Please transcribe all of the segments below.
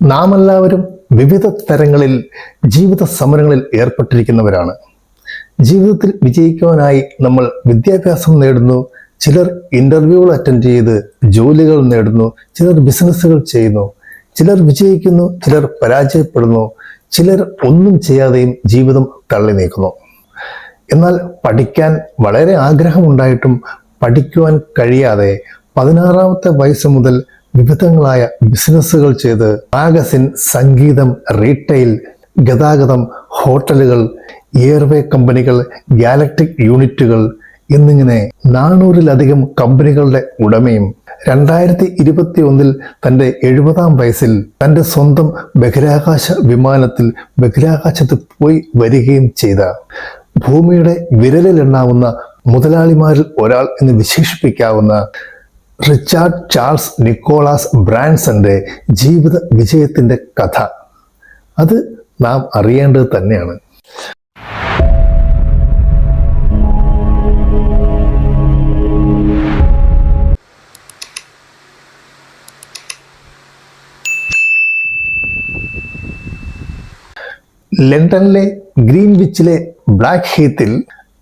നാം എല്ലാവരും വിവിധ തരങ്ങളിൽ ജീവിത സമരങ്ങളിൽ ഏർപ്പെട്ടിരിക്കുന്നവരാണ്. ജീവിതത്തിൽ വിജയിക്കുവാനായി നമ്മൾ വിദ്യാഭ്യാസം നേടുന്നു ചിലർ ഇന്റർവ്യൂകൾ അറ്റൻഡ് ചെയ്ത് ജോലികൾ നേടുന്നു ചിലർ ബിസിനസ്സുകൾ ചെയ്യുന്നു ചിലർ വിജയിക്കുന്നു ചിലർ പരാജയപ്പെടുന്നു ചിലർ ഒന്നും ചെയ്യാതെയും ജീവിതം തള്ളി നീക്കുന്നു. എന്നാൽ പഠിക്കാൻ വളരെ ആഗ്രഹമുണ്ടായിട്ടും പഠിക്കുവാൻ കഴിയാതെ പതിനാറാമത്തെ വയസ്സ് മുതൽ വിവിധങ്ങളായ ബിസിനസ്സുകൾ ചെയ്ത് മാഗസിൻ സംഗീതം റീറ്റെയിൽ ഗതാഗതം ഹോട്ടലുകൾ എയർവേ കമ്പനികൾ ഗാലക്ടിക് യൂണിറ്റുകൾ എന്നിങ്ങനെ നാനൂറിലധികം കമ്പനികളുടെ ഉടമയും രണ്ടായിരത്തി ഇരുപത്തി ഒന്നിൽ തന്റെ എഴുപതാം വയസ്സിൽ തന്റെ സ്വന്തം ബഹിരാകാശ വിമാനത്തിൽ ബഹിരാകാശത്ത് പോയി വരികയും ചെയ്ത. ഭൂമിയുടെ വിരലിലെണ്ണാവുന്ന മുതലാളിമാരിൽ ഒരാൾ എന്ന് വിശേഷിപ്പിക്കാവുന്ന റിച്ചാർഡ് ചാൾസ് നിക്കോളാസ് ബ്രാൻസന്റെ ജീവിത വിജയത്തിന്റെ കഥ. അത് നാം അറിയേണ്ടത് തന്നെയാണ്. ലണ്ടനിലെ ഗ്രീൻവിച്ചിലെ ബ്ലാക്ക് ഹീത്തിൽ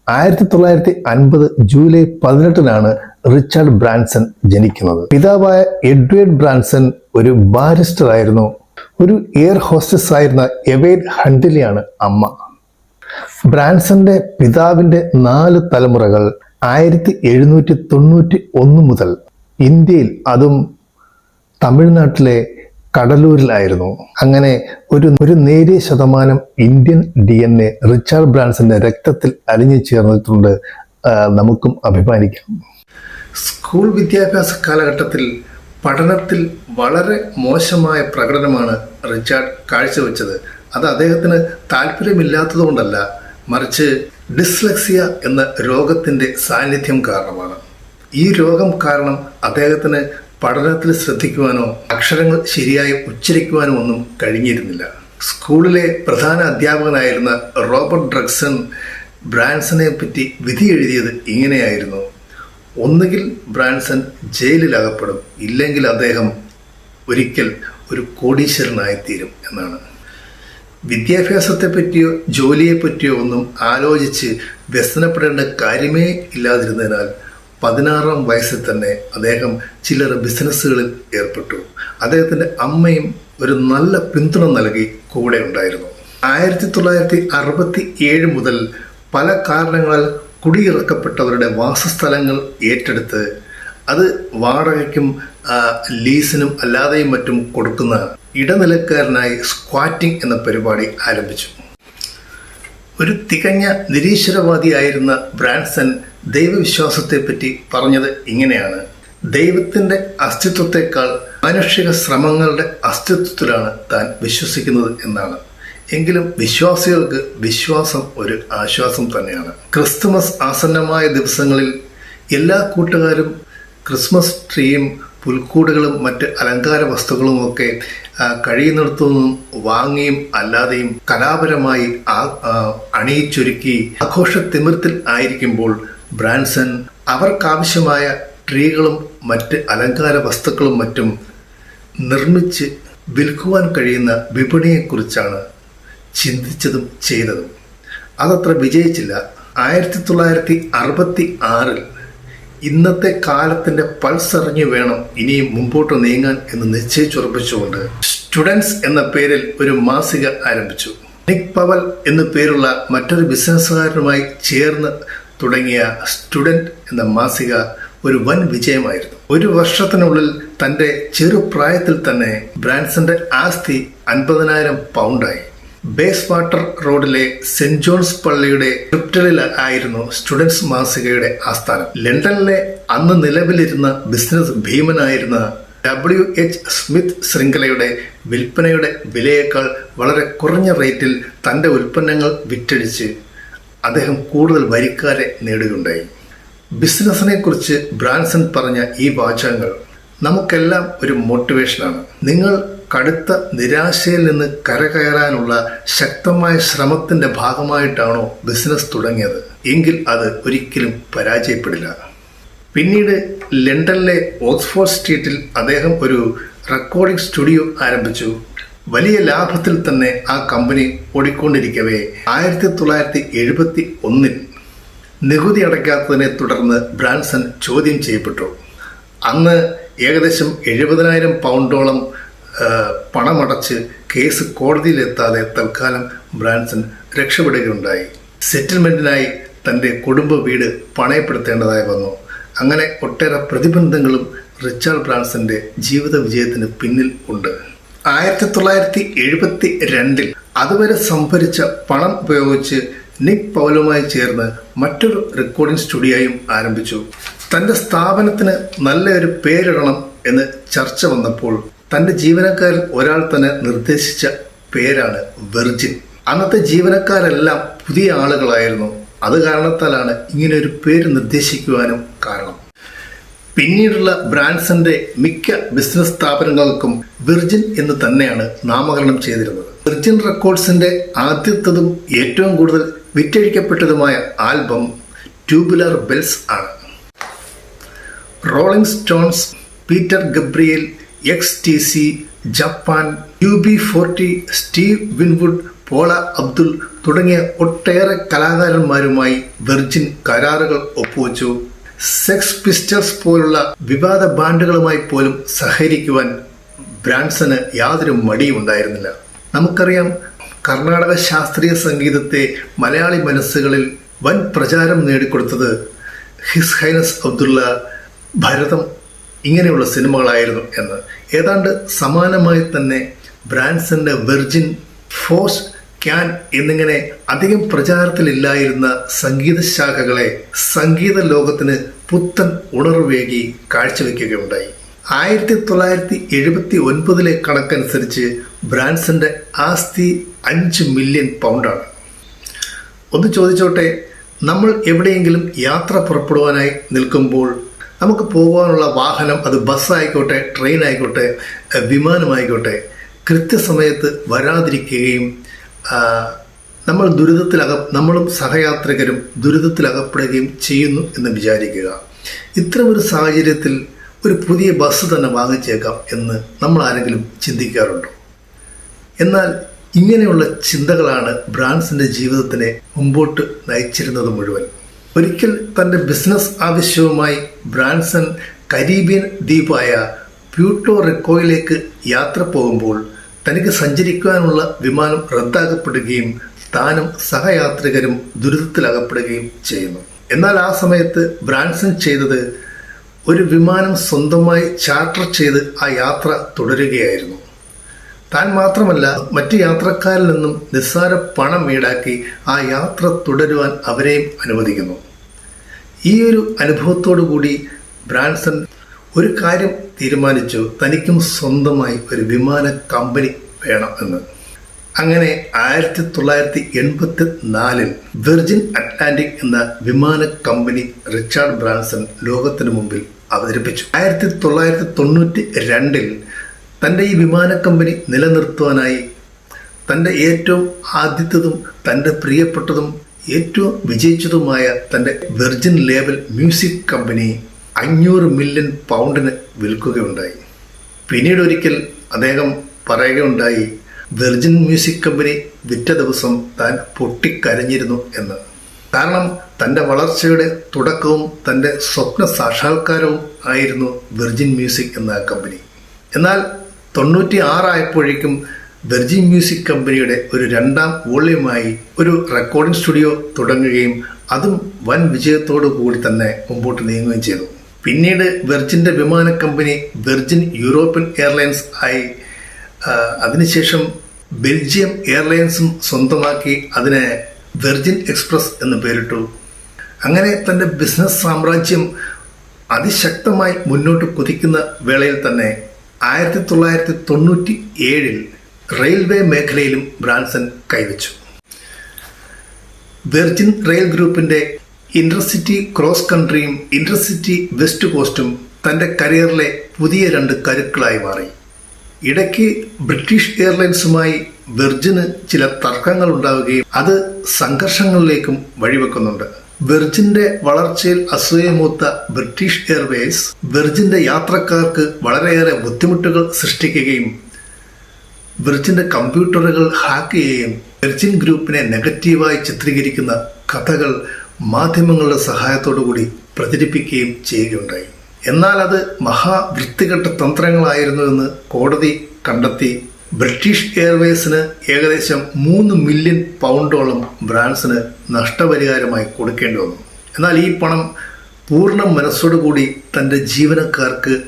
ആയിരത്തി തൊള്ളായിരത്തി അൻപത് ജൂലൈ പതിനെട്ടിനാണ് റിച്ചാർഡ് ബ്രാൻസൺ ജനിക്കുന്നത്. പിതാവായ എഡ്വേർഡ് ബ്രാൻസൺ ഒരു ബാരിസ്റ്റർ ആയിരുന്നു. ഒരു എയർ ഹോസ്റ്റസ് ആയിരുന്ന എവേഡ് ഹണ്ടിലിയാണ് അമ്മ. ബ്രാൻസന്റെ പിതാവിന്റെ നാല് തലമുറകൾ ആയിരത്തി എഴുന്നൂറ്റി തൊണ്ണൂറ്റി ഒന്ന് മുതൽ ഇന്ത്യയിൽ അതും തമിഴ്നാട്ടിലെ കടലൂരിലായിരുന്നു. അങ്ങനെ ഒരു ഒരു നേരിയ ശതമാനം Indian D N A Richard ബ്രാൻസന്റെ രക്തത്തിൽ അലിഞ്ഞു ചേർന്നിട്ടുണ്ട് നമുക്കും അഭിമാനിക്കാം. സ്കൂൾ വിദ്യാഭ്യാസ കാലഘട്ടത്തിൽ പഠനത്തിൽ വളരെ മോശമായ പ്രകടനമാണ് റിച്ചാർഡ് കാഴ്ചവെച്ചത്. അത് അദ്ദേഹത്തിന് താല്പര്യമില്ലാത്തതുകൊണ്ടല്ല മറിച്ച് ഡിസ്ലക്സിയ എന്ന രോഗത്തിന്റെ സാന്നിധ്യം കാരണമാണ്. ഈ രോഗം കാരണം അദ്ദേഹത്തിന് പഠനത്തിൽ ശ്രദ്ധിക്കുവാനോ അക്ഷരങ്ങൾ ശരിയായി ഉച്ചരിക്കുവാനോ ഒന്നും കഴിഞ്ഞിരുന്നില്ല. സ്കൂളിലെ പ്രധാന അധ്യാപകനായിരുന്ന റോബർട്ട് ഡ്രഗ്സൺ ബ്രാൻസനെ പറ്റി വിധി എഴുതിയത് ഇങ്ങനെയായിരുന്നു. ഒന്നുകിൽ ബ്രാൻസൺ ജയിലിൽ അകപ്പെടും ഇല്ലെങ്കിൽ അദ്ദേഹം ഒരിക്കൽ ഒരു കോടീശ്വരനായിത്തീരും എന്നാണ്. വിദ്യാഭ്യാസത്തെ പറ്റിയോ ജോലിയെ പറ്റിയോ ഒന്നും ആലോചിച്ച് വ്യസനപ്പെടേണ്ട കാര്യമേ ഇല്ലാതിരുന്നതിനാൽ പതിനാറാം വയസ്സിൽ തന്നെ അദ്ദേഹം ചിലർ ബിസിനസ്സുകളിൽ ഏർപ്പെട്ടു. അദ്ദേഹത്തിന്റെ അമ്മയും ഒരു നല്ല പിന്തുണ നൽകി കൂടെ ഉണ്ടായിരുന്നു. ആയിരത്തി തൊള്ളായിരത്തി അറുപത്തി ഏഴ് മുതൽ പല കാരണങ്ങളാൽ കുടിയിറക്കപ്പെട്ടവരുടെ വാസസ്ഥലങ്ങൾ ഏറ്റെടുത്ത് അത് വാടകയ്ക്കും ലീസിനും അല്ലാതെയും മറ്റും കൊടുക്കുന്ന ഇടനിലക്കാരനായി സ്ക്വാറ്റിംഗ് എന്ന പരിപാടി ആരംഭിച്ചു. ഒരു തികഞ്ഞ നിരീശ്വരവാദിയായിരുന്ന ബ്രാൻസൺ ദൈവവിശ്വാസത്തെപ്പറ്റി പറഞ്ഞത് ഇങ്ങനെയാണ്. ദൈവത്തിന്റെ അസ്തിത്വത്തെക്കാൾ മാനുഷിക ശ്രമങ്ങളുടെ അസ്തിത്വത്തിലാണ് താൻ വിശ്വസിക്കുന്നത് എന്നാണ്. എങ്കിലും വിശ്വാസികൾക്ക് വിശ്വാസം ഒരു ആശ്വാസം തന്നെയാണ്. ക്രിസ്തുമസ് ആസന്നമായ ദിവസങ്ങളിൽ എല്ലാ കൂട്ടുകാരും ക്രിസ്മസ് ട്രീയും പുൽക്കൂടുകളും മറ്റ് അലങ്കാര വസ്തുക്കളുമൊക്കെ കഴിയുന്നിടത്തുനിന്നും വാങ്ങിയും അല്ലാതെയും കലാപരമായി അണിയിച്ചൊരുക്കി ആഘോഷ തിമിർത്തിൽ ആയിരിക്കുമ്പോൾ ബ്രാൻസൺ അവർക്കാവശ്യമായ ട്രീകളും മറ്റ് അലങ്കാര വസ്തുക്കളും മറ്റും നിർമ്മിച്ച് വിൽക്കുവാൻ കഴിയുന്ന വിപണിയെക്കുറിച്ചാണ് ചിന്തിച്ചതും ചെയ്തതും. അതത്ര വിജയിച്ചില്ല. ആയിരത്തി തൊള്ളായിരത്തി അറുപത്തി ആറിൽ ഇന്നത്തെ കാലത്തിന്റെ പൾസ് അറിഞ്ഞു വേണം ഇനിയും മുമ്പോട്ട് നീങ്ങാൻ എന്ന് നിശ്ചയിച്ചുറപ്പിച്ചുകൊണ്ട് സ്റ്റുഡൻസ് എന്ന പേരിൽ ഒരു മാസിക ആരംഭിച്ചു. നിക് പവൽ എന്നു പേരുള്ള മറ്റൊരു ബിസിനസ്സുകാരനുമായി ചേർന്ന് തുടങ്ങിയ സ്റ്റുഡന്റ് എന്ന മാസിക ഒരു വൻ വിജയമായിരുന്നു. ഒരു വർഷത്തിനുള്ളിൽ തന്റെ ചെറുപ്രായത്തിൽ തന്നെ ബ്രാൻസന്റെ ആസ്തി അൻപതിനായിരം പൗണ്ടായി ബേസ് വാട്ടർ റോഡിലെ സെന്റ് ജോൺസ് പള്ളിയുടെ ക്രിപ്റ്റലിൽ ആയിരുന്നു സ്റ്റുഡൻസ് മാസികയുടെ ആസ്ഥാനം. ലണ്ടനിലെ അന്ന് നിലവിലിരുന്ന ബിസിനസ് ഭീമനായിരുന്ന ഡബ്ല്യു എച്ച് സ്മിത്ത് ശൃംഖലയുടെ വിൽപ്പനയുടെ വിലയേക്കാൾ വളരെ കുറഞ്ഞ റേറ്റിൽ തന്റെ ഉൽപ്പന്നങ്ങൾ വിറ്റഴിച്ച് അദ്ദേഹം കൂടുതൽ വരിക്കാരെ നേടുകയുണ്ടായി. ബിസിനസിനെ കുറിച്ച് ബ്രാൻസൺ പറഞ്ഞ ഈ വാചകങ്ങൾ നമുക്കെല്ലാം ഒരു മോട്ടിവേഷനാണ് നിങ്ങൾ കടുത്ത നിരാശയിൽ നിന്ന് കരകയറാനുള്ള ശക്തമായ ശ്രമത്തിന്റെ ഭാഗമായിട്ടാണോ ബിസിനസ് തുടങ്ങിയത്? എങ്കിൽ അത് ഒരിക്കലും പരാജയപ്പെടില്ല. പിന്നീട് ലണ്ടനിലെ ഓക്സ്ഫോർഡ് സ്ട്രീറ്റിൽ അദ്ദേഹം ഒരു റെക്കോർഡിംഗ് സ്റ്റുഡിയോ ആരംഭിച്ചു. വലിയ ലാഭത്തിൽ തന്നെ ആ കമ്പനി ഓടിക്കൊണ്ടിരിക്കവേ. ആയിരത്തി തൊള്ളായിരത്തി എഴുപത്തി ഒന്നിൽ നികുതി അടയ്ക്കാത്തതിനെ തുടർന്ന് ബ്രാൻസൺ ചോദ്യം ചെയ്യപ്പെട്ടു. അന്ന് ഏകദേശം എഴുപതിനായിരം പൗണ്ടോളം പണമടച്ച് കേസ് കോടതിയിലെത്താതെ തൽക്കാലം ബ്രാൻസൺ രക്ഷപ്പെടുകയുണ്ടായി. സെറ്റിൽമെന്റിനായി തന്റെ കുടുംബ വീട് പണയപ്പെടുത്തേണ്ടതായി വന്നു. അങ്ങനെ ഒട്ടേറെ പ്രതിബന്ധങ്ങളും റിച്ചാർഡ് ബ്രാൻസന്റെ ജീവിത വിജയത്തിന് പിന്നിൽ ഉണ്ട്. ആയിരത്തി തൊള്ളായിരത്തി എഴുപത്തി രണ്ടിൽ അതുവരെ സംഭരിച്ച പണം ഉപയോഗിച്ച് നിക് പൗലുമായി ചേർന്ന് മറ്റൊരു റെക്കോർഡിംഗ് സ്റ്റുഡിയോയും ആരംഭിച്ചു. തന്റെ സ്ഥാപനത്തിന് നല്ലൊരു പേരിടണം എന്ന് ചർച്ച വന്നപ്പോൾ തന്റെ ജീവനക്കാരിൽ ഒരാൾ തന്നെ നിർദ്ദേശിച്ച പേരാണ് വെർജിൻ. അന്നത്തെ ജീവനക്കാരെല്ലാം പുതിയ ആളുകളായിരുന്നു. അത് കാരണത്താലാണ് ഇങ്ങനെ ഒരു പേര് നിർദ്ദേശിക്കുവാനും കാരണം. പിന്നീടുള്ള ബ്രാൻഡ്സിന്റെ മിക്ക ബിസിനസ് സ്ഥാപനങ്ങൾക്കും വിർജിൻ എന്ന് തന്നെയാണ് നാമകരണം ചെയ്തിരുന്നത്. വിർജിൻ റെക്കോർഡ്സിന്റെ ആദ്യത്തതും ഏറ്റവും കൂടുതൽ വിറ്റഴിക്കപ്പെട്ടതുമായ ആൽബം ട്യൂബുലർ ബെൽസ് ആണ്. Rolling Stones Peter Gabriel X T C Japan U B forty Steve Winwood Paula Abdul തുടങ്ങിയ ഒട്ടേറെ കലാകാരന്മാരുമായി വെർജിൻ കരാറുകൾ ഒപ്പുവച്ചു. സെക്സ് പിസ്റ്റൽസ് പോലുള്ള വിവാദ ബാൻഡുകളുമായി പോലും സഹകരിക്കുവാൻ ബ്രാൻസന് യാതൊരു മടിയും ഉണ്ടായിരുന്നില്ല. നമുക്കറിയാം കർണാടക ശാസ്ത്രീയ സംഗീതത്തെ മലയാളി മനസ്സുകളിൽ വൻ പ്രചാരം നേടിക്കൊടുത്തത് ഹിസ് ഹൈനസ് അബ്ദുള്ള ഭരതം ഇങ്ങനെയുള്ള സിനിമകളായിരുന്നു എന്ന്. ഏതാണ്ട് സമാനമായി തന്നെ ബ്രാൻസന്റെ വെർജിൻ ഫോസ് ക്യാൻ എന്നിങ്ങനെ അധികം പ്രചാരത്തിലില്ലായിരുന്ന സംഗീത ശാഖകളെ സംഗീത ലോകത്തിന് പുത്തൻ ഉണർവേകി കാഴ്ചവെക്കുകയുണ്ടായി. ആയിരത്തി തൊള്ളായിരത്തി എഴുപത്തി ഒൻപതിലെ കണക്കനുസരിച്ച് ബ്രാൻസന്റെ ആസ്തി അഞ്ച് മില്യൺ പൗണ്ടാണ്. ഒന്ന് ചോദിച്ചോട്ടെ നമ്മൾ എവിടെയെങ്കിലും യാത്ര പുറപ്പെടുവാനായി നിൽക്കുമ്പോൾ നമുക്ക് പോകാനുള്ള വാഹനം അത് ബസ്സായിക്കോട്ടെ ട്രെയിൻ ആയിക്കോട്ടെ വിമാനമായിക്കോട്ടെ കൃത്യസമയത്ത് വരാതിരിക്കുകയും നമ്മൾ ദുരിതത്തിലക നമ്മളും സഹയാത്രികരും ദുരിതത്തിലകപ്പെടുകയും ചെയ്യുന്നു എന്ന് വിചാരിക്കുക. ഇത്തരമൊരു സാഹചര്യത്തിൽ ഒരു പുതിയ ബസ് തന്നെ വാങ്ങിച്ചേക്കാം എന്ന് നമ്മൾ ആരെങ്കിലും ചിന്തിക്കാറുണ്ടോ? എന്നാൽ ഇങ്ങനെയുള്ള ചിന്തകളാണ് ബ്രാൻസിന്റെ ജീവിതത്തിനെ മുമ്പോട്ട് നയിച്ചിരുന്നത് മുഴുവൻ. ഒരിക്കൽ തന്റെ ബിസിനസ് ആവശ്യവുമായി ബ്രാൻസൺ കരീബിയൻ ദ്വീപായ പ്യൂട്ടോ റിക്കോയിലേക്ക് യാത്ര പോകുമ്പോൾ തനിക്ക് സഞ്ചരിക്കുവാനുള്ള വിമാനം റദ്ദാക്കപ്പെടുകയും താനും സഹയാത്രികരും ദുരിതത്തിലകപ്പെടുകയും ചെയ്യുന്നു. എന്നാൽ ആ സമയത്ത് ബ്രാൻസൺ ചെയ്തത് ഒരു വിമാനം സ്വന്തമായി ചാർട്ടർ ചെയ്ത് ആ യാത്ര തുടരുകയായിരുന്നു. താൻ മാത്രമല്ല മറ്റ് യാത്രക്കാരിൽ നിന്നും നിസ്സാര പണം ഈടാക്കി ആ യാത്ര തുടരുവാൻ അവരെയും അനുവദിക്കുന്നു. ഈ ഒരു അനുഭവത്തോടു കൂടി ബ്രാൻസൺ ഒരു കാര്യം തീരുമാനിച്ചു തനിക്കും സ്വന്തമായി ഒരു വിമാന കമ്പനി വേണം എന്ന്. അങ്ങനെ ആയിരത്തി തൊള്ളായിരത്തി എൺപത്തി നാലിൽ വിർജിൻ അറ്റ്ലാന്റിക് എന്ന വിമാന കമ്പനി റിച്ചാർഡ് ബ്രാൻസൺ ലോകത്തിനു മുമ്പിൽ അവതരിപ്പിച്ചു. ആയിരത്തി തൊള്ളായിരത്തി തൊണ്ണൂറ്റി രണ്ടിൽ തന്റെ ഈ വിമാനക്കമ്പനി നിലനിർത്തുവാനായി തന്റെ ഏറ്റവും ആദ്യത്തതും തന്റെ പ്രിയപ്പെട്ടതും ഏറ്റവും വിജയിച്ചതുമായ തന്റെ വെർജിൻ ലേബൽ മ്യൂസിക് കമ്പനി അഞ്ഞൂറ് മില്യൺ പൗണ്ടിന് വിൽക്കുകയുണ്ടായി. പിന്നീട് ഒരിക്കൽ അദ്ദേഹം പറയുകയുണ്ടായി വെർജിൻ മ്യൂസിക് കമ്പനി വിറ്റ ദിവസം താൻ പൊട്ടിക്കരഞ്ഞിരുന്നു എന്ന്. കാരണം തന്റെ വളർച്ചയുടെ തുടക്കവും തന്റെ സ്വപ്ന സാക്ഷാത്കാരവും ആയിരുന്നു വെർജിൻ മ്യൂസിക് എന്ന കമ്പനി എന്നാൽ തൊണ്ണൂറ്റി ആറായപ്പോഴേക്കും വെർജിൻ മ്യൂസിക് കമ്പനിയുടെ ഒരു രണ്ടാം വോള്യമായി ഒരു റെക്കോർഡിംഗ് സ്റ്റുഡിയോ തുടങ്ങുകയും അതും വൻ വിജയത്തോടു കൂടി തന്നെ മുമ്പോട്ട് നീങ്ങുകയും ചെയ്തു. പിന്നീട് വെർജിന്റെ വിമാന കമ്പനി വെർജിൻ യൂറോപ്യൻ എയർലൈൻസ് ആയി അതിനുശേഷം ബെൽജിയം എയർലൈൻസും സ്വന്തമാക്കി അതിനെ വെർജിൻ എക്സ്പ്രസ് എന്ന് പേരിട്ടു. അങ്ങനെ തന്റെ ബിസിനസ് സാമ്രാജ്യം അതിശക്തമായി മുന്നോട്ട് കുതിക്കുന്ന വേളയിൽ തന്നെ ആയിരത്തി തൊള്ളായിരത്തി തൊണ്ണൂറ്റി ഏഴിൽ റെയിൽവേ മേഖലയിലും ബ്രാൻസൺ കൈവച്ചു. വെർജിൻ റെയിൽ ഗ്രൂപ്പിന്റെ ഇന്റർസിറ്റി ക്രോസ് കൺട്രിയും ഇന്റർസിറ്റി വെസ്റ്റ് കോസ്റ്റും തന്റെ കരിയറിലെ പുതിയ രണ്ട് കരുക്കളായി മാറി. ഇടയ്ക്ക് ബ്രിട്ടീഷ് എയർലൈൻസുമായി വെർജിന് ചില തർക്കങ്ങൾ ഉണ്ടാവുകയും അത് സംഘർഷങ്ങളിലേക്കും വഴിവെക്കുന്നുണ്ട്. വെർജിന്റെ വളർച്ചയിൽ അസൂയമൂത്ത ബ്രിട്ടീഷ് എയർവേസ് വെർജിന്റെ യാത്രക്കാർക്ക് വളരെയേറെ ബുദ്ധിമുട്ടുകൾ സൃഷ്ടിക്കുകയും വെർജിന്റെ കമ്പ്യൂട്ടറുകൾ ഹാക്ക് ചെയ്യുകയും വെർജിൻ ഗ്രൂപ്പിനെ നെഗറ്റീവായി ചിത്രീകരിക്കുന്ന കഥകൾ മാധ്യമങ്ങളുടെ സഹായത്തോടു കൂടി പ്രചരിപ്പിക്കുകയും ചെയ്യുകയുണ്ടായി. എന്നാൽ അത് മഹാവൃത്തികെട്ട തന്ത്രങ്ങളായിരുന്നുവെന്ന് കോടതി കണ്ടെത്തി ബ്രിട്ടീഷ് എയർവേസിന് ഏകദേശം മൂന്ന് മില്യൺ പൗണ്ടോളം ബ്രാൻസിന് നഷ്ടപരിഹാരമായി കൊടുക്കേണ്ടി വന്നു. എന്നാൽ ഈ പണം പൂർണ മനസ്സോടുകൂടി തന്റെ ജീവനക്കാർക്ക്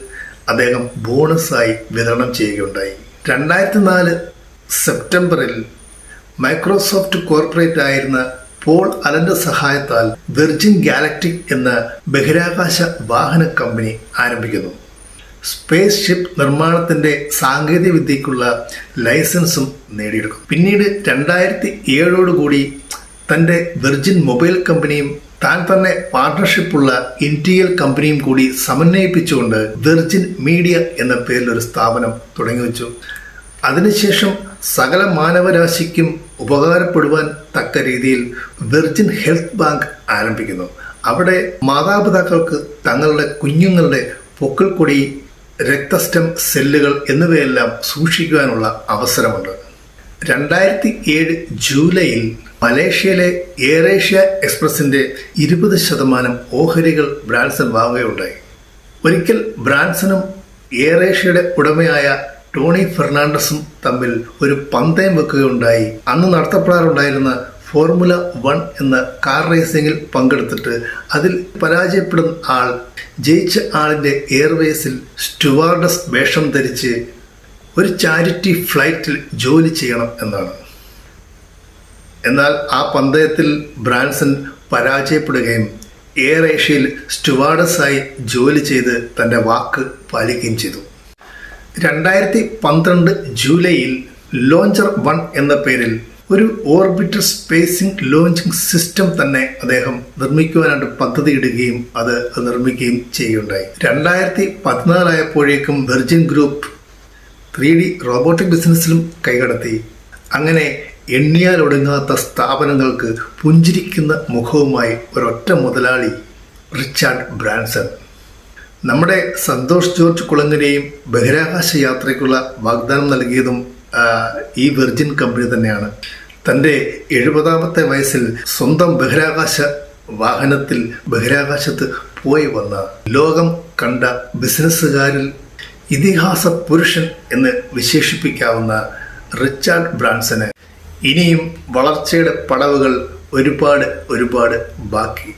അദ്ദേഹം ബോണസായി വിതരണം ചെയ്യുകയുണ്ടായി. രണ്ടായിരത്തി നാല് സെപ്റ്റംബറിൽ മൈക്രോസോഫ്റ്റ് കോർപ്പറേറ്റ് ആയിരുന്ന പോൾ അലന്റെ സഹായത്താൽ വെർജിൻ ഗാലക്റ്റിക് എന്ന ബഹിരാകാശ വാഹന കമ്പനി ആരംഭിക്കുന്നു. സ്പേസ് ഷിപ്പ് നിർമ്മാണത്തിന്റെ സാങ്കേതിക വിദ്യക്കുള്ള ലൈസൻസും നേടിയെടുക്കും. പിന്നീട് രണ്ടായിരത്തി ഏഴോടുകൂടി തന്റെ വെർജിൻ മൊബൈൽ കമ്പനിയും താൻ തന്നെ പാർട്ണർഷിപ്പുള്ള ഇന്റീരിയൽ കമ്പനിയും കൂടി സമന്വയിപ്പിച്ചുകൊണ്ട് വെർജിൻ മീഡിയ എന്ന പേരിൽ ഒരു സ്ഥാപനം തുടങ്ങി വെച്ചു. അതിനുശേഷം സകല മാനവരാശിക്കും ഉപകാരപ്പെടുവാൻ തക്ക രീതിയിൽ വെർജിൻ ഹെൽത്ത് ബാങ്ക് ആരംഭിക്കുന്നു. അവിടെ മാതാപിതാക്കൾക്ക് തങ്ങളുടെ കുഞ്ഞുങ്ങളുടെ പൊക്കിൾക്കൊടി രക്തസ്റ്റം സെല്ലുകൾ എന്നിവയെല്ലാം സൂക്ഷിക്കുവാനുള്ള അവസരമുണ്ട്. രണ്ടായിരത്തി ഏഴ് ജൂലൈയിൽ മലേഷ്യയിലെ എയറേഷ്യ എക്സ്പ്രസിന്റെ ഇരുപത് ശതമാനം ഓഹരികൾ ബ്രാൻസൺ വാങ്ങുകയുണ്ടായി. ഒരിക്കൽ ബ്രാൻസണും എയറേഷ്യയുടെ ഉടമയായ ടോണി ഫെർണാണ്ടസും തമ്മിൽ ഒരു പന്തയം വെക്കുകയുണ്ടായി. അന്ന് നടത്തപ്പെടാറുണ്ടായിരുന്ന ഫോർമുല വൺ എന്ന കാർ റേസിംഗിൽ പങ്കെടുത്തിട്ട് അതിൽ പരാജയപ്പെടുന്ന ആൾ ജയിച്ച ആളിന്റെ എയർവേസിൽ സ്റ്റുവാർഡസ് വേഷം ധരിച്ച് ഒരു ചാരിറ്റി ഫ്ലൈറ്റിൽ ജോലി ചെയ്യണം എന്നാണ്. എന്നാൽ ആ പന്തയത്തിൽ ബ്രാൻസൺ പരാജയപ്പെടുകയും എയർ ഏഷ്യയിൽ സ്റ്റുവാർഡസായി ജോലി ചെയ്ത് തന്റെ വാക്ക് പാലിക്കുകയും ചെയ്തു. രണ്ടായിരത്തി പന്ത്രണ്ട് ജൂലൈയിൽ ലോഞ്ചർ വൺ എന്ന പേരിൽ ഒരു ഓർബിറ്റർ സ്പേസിംഗ് ലോഞ്ചിങ് സിസ്റ്റം തന്നെ അദ്ദേഹം നിർമ്മിക്കുവാനായിട്ട് പദ്ധതിയിടുകയും അത് നിർമ്മിക്കുകയും ചെയ്യുകയുണ്ടായി. രണ്ടായിരത്തി പതിനാലായപ്പോഴേക്കും Virgin group three D robotic ബിസിനസ്സിലും കൈകടത്തി. അങ്ങനെ എണ്ണിയാൽ ഒടുങ്ങാത്ത സ്ഥാപനങ്ങൾക്ക് പുഞ്ചിരിക്കുന്ന മുഖവുമായി ഒരൊറ്റ മുതലാളി റിച്ചാർഡ് ബ്രാൻസൺ. നമ്മുടെ സന്തോഷ് ജോർജ് കുളങ്ങരെയും ബഹിരാകാശ യാത്രയ്ക്കുള്ള വാഗ്ദാനം നൽകിയതും ഈ വെർജിൻ കമ്പനി തന്നെയാണ്. തന്റെ എഴുപതാമത്തെ വയസ്സിൽ സ്വന്തം ബഹിരാകാശ വാഹനത്തിൽ ബഹിരാകാശത്ത് പോയി വന്ന ലോകം കണ്ട ബിസിനസ്സുകാരിൽ ഇതിഹാസ പുരുഷൻ എന്ന് വിശേഷിപ്പിക്കാവുന്ന റിച്ചാർഡ് ബ്രാൻസന്. ഇനിയും വളർച്ചയുടെ പടവുകൾ ഒരുപാട് ഒരുപാട് ബാക്കി.